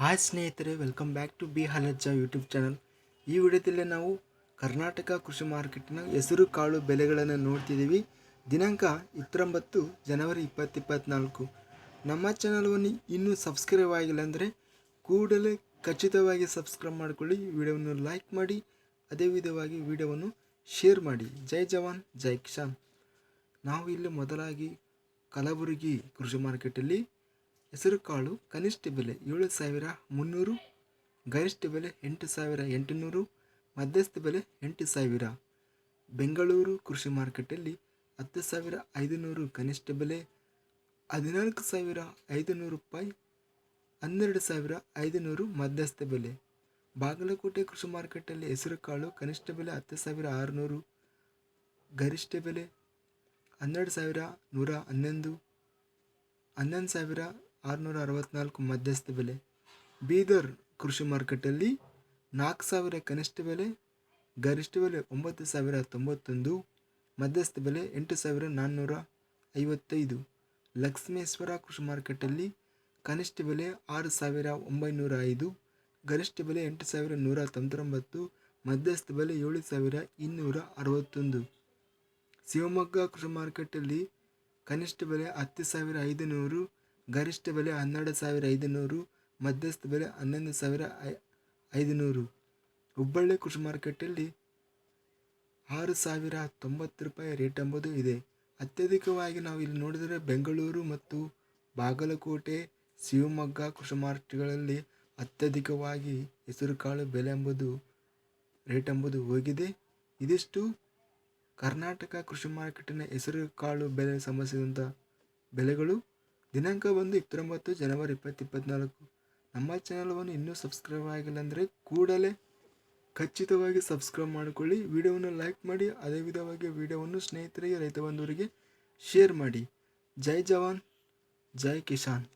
Hi ಸ್ನೇಹಿತರೆ welcome back to B ಹಲಜ್ಜ YouTube channel ಈ ವಿಡಿಯೋದಲ್ಲಿ ನಾವು ಕರ್ನಾಟಕ ಕೃಷಿ ಮಾರ್ಕೆಟ್ನ ಹೆಸರು, ಕಾಳು ಬೆಲೆಗಳನ್ನು ನೋಡ್ತಿದ್ದೀವಿ. ದಿನಾಂಕ ಇಪ್ಪತ್ತೊಂಬತ್ತು ಜನವರಿ ಇಪ್ಪತ್ತಿಪ್ಪತ್ನಾಲ್ಕು ನಮ್ಮ ಚಾನಲ್ವನ್ನು ಇನ್ನೂ ಸಬ್ಸ್ಕ್ರೈಬ್ ಆಗಿಲ್ಲ ಅಂದರೆ ಕೂಡಲೇ ಖಚಿತವಾಗಿ ಸಬ್ಸ್ಕ್ರೈಬ್ ಮಾಡಿಕೊಳ್ಳಿ. ವಿಡಿಯೋವನ್ನು ಲೈಕ್ ಮಾಡಿ, ಅದೇ ವಿಧವಾಗಿ ವಿಡಿಯೋವನ್ನು ಶೇರ್ ಮಾಡಿ. ಜೈ ಜವಾನ್, ಜೈ ಕಿಶಾನ್ ನಾವು ಇಲ್ಲಿ ಮೊದಲಾಗಿ ಕಲಬುರಗಿ ಕೃಷಿ ಮಾರ್ಕೆಟಲ್ಲಿ ಹೆಸರುಕಾಳು ಕನಿಷ್ಠ ಬೆಲೆ ಏಳು ಸಾವಿರ ಮುನ್ನೂರು, ಗರಿಷ್ಠ ಬೆಲೆ ಎಂಟು ಸಾವಿರ ಎಂಟುನೂರು, ಮಧ್ಯಸ್ಥ ಬೆಲೆ ಎಂಟು ಸಾವಿರ. ಬೆಂಗಳೂರು ಕೃಷಿ ಮಾರುಕಟ್ಟೆಯಲ್ಲಿ ಹತ್ತು ಸಾವಿರ ಐದುನೂರು ಕನಿಷ್ಠ ಬೆಲೆ, ಹದಿನಾಲ್ಕು ಸಾವಿರ ಐದುನೂರು ರೂಪಾಯಿ, ಹನ್ನೆರಡು ಸಾವಿರ ಐದುನೂರು ಮಧ್ಯಸ್ಥ ಬೆಲೆ. ಬಾಗಲಕೋಟೆ ಕೃಷಿ ಮಾರುಕಟ್ಟೆಯಲ್ಲಿ ಹೆಸರುಕಾಳು ಕನಿಷ್ಠ ಬೆಲೆ ಹತ್ತು ಸಾವಿರ ಆರುನೂರು, ಗರಿಷ್ಠ ಬೆಲೆ ಹನ್ನೆರಡು ಸಾವಿರ ನೂರ ಹನ್ನೊಂದು ಹನ್ನೊಂದು ಸಾವಿರ ಆರುನೂರ ಅರವತ್ತ್ನಾಲ್ಕು ಮಧ್ಯಸ್ಥ ಬೆಲೆ. ಬೀದರ್ ಕೃಷಿ ಮಾರುಕಟ್ಟೆಯಲ್ಲಿ ನಾಲ್ಕು ಸಾವಿರ ಕನಿಷ್ಠ ಬೆಲೆ, ಗರಿಷ್ಠ ಬೆಲೆ ಒಂಬತ್ತು ಸಾವಿರ ತೊಂಬತ್ತೊಂದು, ಮಧ್ಯಸ್ಥ ಬೆಲೆ ಎಂಟು ಸಾವಿರ ನಾನ್ನೂರ ಐವತ್ತೈದು. ಲಕ್ಷ್ಮೇಶ್ವರ ಕೃಷಿ ಮಾರ್ಕೆಟಲ್ಲಿ ಕನಿಷ್ಠ ಬೆಲೆ ಆರು ಸಾವಿರ ಒಂಬೈನೂರ ಐದು, ಗರಿಷ್ಠ ಬೆಲೆ ಎಂಟು ಸಾವಿರ ನೂರ ತೊಂಬತ್ತೊಂಬತ್ತು, ಮಧ್ಯಸ್ಥ ಬೆಲೆ ಏಳು ಸಾವಿರ ಇನ್ನೂರ ಅರವತ್ತೊಂದು. ಶಿವಮೊಗ್ಗ ಕೃಷಿ ಮಾರುಕಟ್ಟೆಯಲ್ಲಿ ಕನಿಷ್ಠ ಬೆಲೆ ಹತ್ತು ಸಾವಿರ ಐದುನೂರು ಗರಿಷ್ಠ ಬೆಲೆ ಹನ್ನೆರಡು ಸಾವಿರ ಐದುನೂರು, ಮಧ್ಯಸ್ಥ ಬೆಲೆ ಹನ್ನೊಂದು ಸಾವಿರ ಐದುನೂರು. ಹುಬ್ಬಳ್ಳಿ ಕೃಷಿ ಮಾರ್ಕೆಟಲ್ಲಿ ಆರು ಸಾವಿರ ತೊಂಬತ್ತು ರೂಪಾಯಿ ರೇಟ್ ಎಂಬುದು ಇದೆ. ಅತ್ಯಧಿಕವಾಗಿ ನಾವು ಇಲ್ಲಿ ನೋಡಿದರೆ ಬೆಂಗಳೂರು ಮತ್ತು ಬಾಗಲಕೋಟೆ, ಶಿವಮೊಗ್ಗ ಕೃಷಿ ಮಾರ್ಕೆಟ್ಗಳಲ್ಲಿ ಅತ್ಯಧಿಕವಾಗಿ ಹೆಸರುಕಾಳು ಬೆಲೆ ಎಂಬುದು, ರೇಟ್ ಎಂಬುದು ಹೋಗಿದೆ. ಇದಿಷ್ಟು. ಕರ್ನಾಟಕ ಕೃಷಿ ಮಾರ್ಕೆಟಿನ ಹೆಸರುಕಾಳು ಬೆಲೆ ಸಂಬಂಧಿಸಿದಂಥ ಬೆಲೆಗಳು. ದಿನಾಂಕ ಬಂದು ಇಪ್ಪತ್ತೊಂಬತ್ತು ಜನವರಿ ಇಪ್ಪತ್ತು ಇಪ್ಪತ್ತ್ನಾಲ್ಕು ನಮ್ಮ ಚಾನಲವನ್ನು ಇನ್ನೂ ಸಬ್ಸ್ಕ್ರೈಬ್ ಆಗಿಲ್ಲ ಅಂದರೆ ಕೂಡಲೇ ಖಚಿತವಾಗಿ ಸಬ್ಸ್ಕ್ರೈಬ್ ಮಾಡಿಕೊಳ್ಳಿ. ವಿಡಿಯೋವನ್ನು ಲೈಕ್ ಮಾಡಿ, ಅದೇ ವಿಧವಾಗಿ ವಿಡಿಯೋವನ್ನು ಸ್ನೇಹಿತರಿಗೆ, ರೈತ ಬಂಧುವರಿಗೆ ಶೇರ್ ಮಾಡಿ. ಜೈ ಜವಾನ್, ಜೈ ಕಿಸಾನ್.